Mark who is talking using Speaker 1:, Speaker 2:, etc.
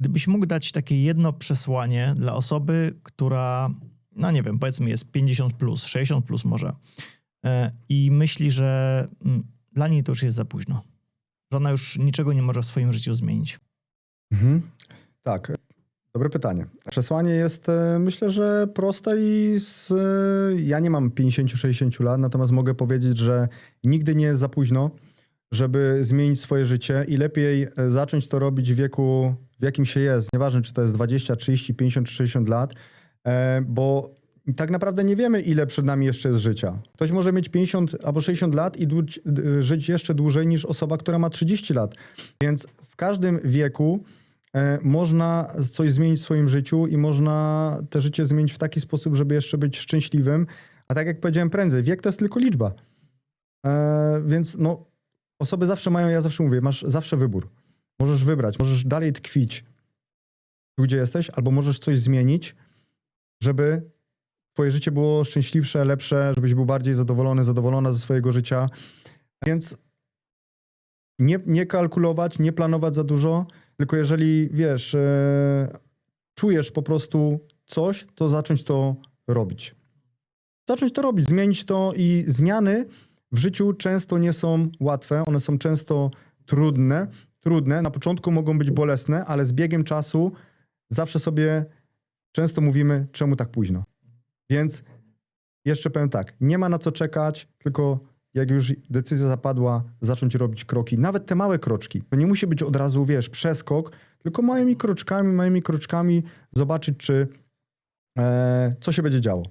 Speaker 1: Gdybyś mógł dać takie jedno przesłanie dla osoby, która, no nie wiem, powiedzmy jest 50 plus, 60 plus może e, i myśli, że mm, dla niej to już jest za późno. Że ona już niczego nie może w swoim życiu zmienić.
Speaker 2: Mhm. Tak, dobre pytanie. Przesłanie jest, e, myślę, że proste i z, e, ja nie mam 50-60 lat, natomiast mogę powiedzieć, że nigdy nie jest za późno, żeby zmienić swoje życie i lepiej e, zacząć to robić w wieku, w jakim się jest. Nieważne, czy to jest 20, 30, 50 czy 60 lat, e, bo tak naprawdę nie wiemy, ile przed nami jeszcze jest życia. Ktoś może mieć 50 albo 60 lat i żyć jeszcze dłużej niż osoba, która ma 30 lat. Więc w każdym wieku e, można coś zmienić w swoim życiu i można te życie zmienić w taki sposób, żeby jeszcze być szczęśliwym. A tak jak powiedziałem prędzej, wiek to jest tylko liczba. Więc no, osoby zawsze mają, ja zawsze mówię, masz zawsze wybór. Możesz wybrać, możesz dalej tkwić tu, gdzie jesteś, albo możesz coś zmienić, żeby twoje życie było szczęśliwsze, lepsze, żebyś był bardziej zadowolony, zadowolona ze swojego życia. Więc nie, nie kalkulować, nie planować za dużo, tylko jeżeli wiesz, e, czujesz po prostu coś, to zacząć to robić. Zacząć to robić, zmienić to i zmiany w życiu często nie są łatwe, one są często trudne, trudne. Na początku mogą być bolesne, ale z biegiem czasu zawsze sobie często mówimy, czemu tak późno. Więc jeszcze powiem tak, nie ma na co czekać, tylko jak już decyzja zapadła, zacząć robić kroki, nawet te małe kroczki. To nie musi być od razu, wiesz, przeskok, tylko małymi kroczkami, małymi kroczkami zobaczyć, czy e, co się będzie działo.